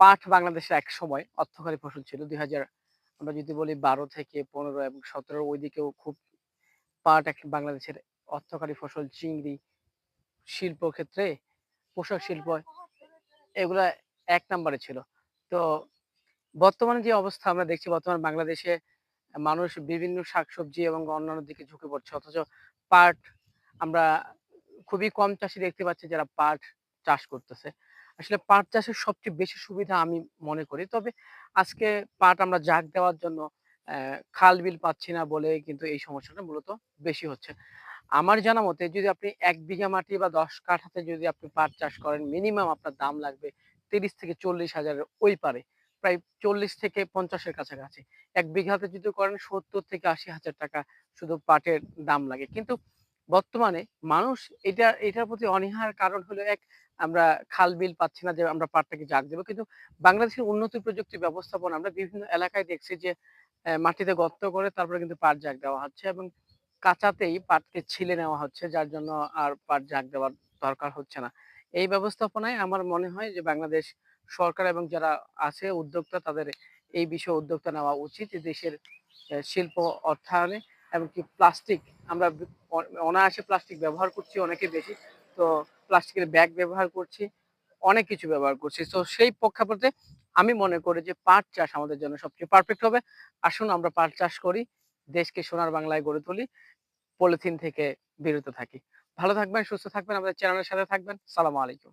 পাট বাংলাদেশের এক সময় অর্থকরী ফসল ছিল। দুই হাজার আমরা যদি বলি বারো থেকে পনেরো এবং সতেরো ওই দিকেও খুব পাট এক বাংলাদেশের অর্থকরী ফসল, চিংড়ি, শিল্প ক্ষেত্রে পোশাক শিল্প এগুলা এক নম্বরে ছিল। তো বর্তমানে যে অবস্থা আমরা দেখছি, বর্তমান বাংলাদেশে মানুষ বিভিন্ন শাকসবজি এবং অন্যান্য দিকে ঝুঁকে পড়ছে। অথচ পাট আমরা খুবই কম চাষি দেখতে পাচ্ছি যারা পাট চাষ করতেছে। আসলে পাট চাষের সবচেয়ে বেশি সুবিধা আমি মনে করি। তবে আজকে পাট আমরা জাগ দেওয়ার জন্য খাল বিল পাচ্ছি না বলে কিন্তু এই সমস্যাটা মূলত বেশি হচ্ছে। আমার জানা মতে যদি আপনি এক বিঘা মাটি বা দশ কাঠাতে যদি আপনি পাট চাষ করেন, মিনিমাম আপনার দাম লাগবে তিরিশ থেকে চল্লিশ হাজারের ওই পারে। প্রায় চল্লিশ থেকে পঞ্চাশের কাছাকাছি। এক বিঘাতে যদি করেন সত্তর থেকে আশি হাজার টাকা শুধু পাটের দাম লাগে। কিন্তু বর্তমানে মানুষ এটা, এটার প্রতি অনীহার কারণ হলো এক, আমরা খাল বিল পাচ্ছি না যে আমরা পাটটাকে জাগ দেবো। কিন্তু বাংলাদেশের উন্নত প্রযুক্তি ব্যবস্থাপনা আমরা বিভিন্ন এলাকায় দেখছি যে মাটিতে গর্ত করে তারপরে কিন্তু পাট জাগ দেওয়া হচ্ছে এবং কাঁচাতেই পাটকে ছিলে নেওয়া হচ্ছে, যার জন্য আর পাট জাগ দেওয়ার দরকার হচ্ছে না। এই ব্যবস্থাপনায় আমার মনে হয় যে বাংলাদেশ সরকার এবং যারা আছে উদ্যোক্তা তাদের এই বিষয়ে উদ্যোক্তা নেওয়া উচিত। দেশের শিল্প অর্থায়নে এমনকি প্লাস্টিক আমরা অনায়াসে প্লাস্টিক ব্যবহার করছি অনেকে বেশি, তো প্লাস্টিকের ব্যাগ ব্যবহার করছি, অনেক কিছু ব্যবহার করছি। তো সেই প্রেক্ষাপটে আমি মনে করি যে পাট চাষ আমাদের জন্য সবচেয়ে পারফেক্ট হবে। আসুন আমরা পাট চাষ করি, দেশকে সোনার বাংলায় গড়ে তুলি, পলিথিন থেকে বিরত থাকি। ভালো থাকবেন, সুস্থ থাকবেন, আমাদের চ্যানেলের সাথে থাকবেন। সালাম আলাইকুম।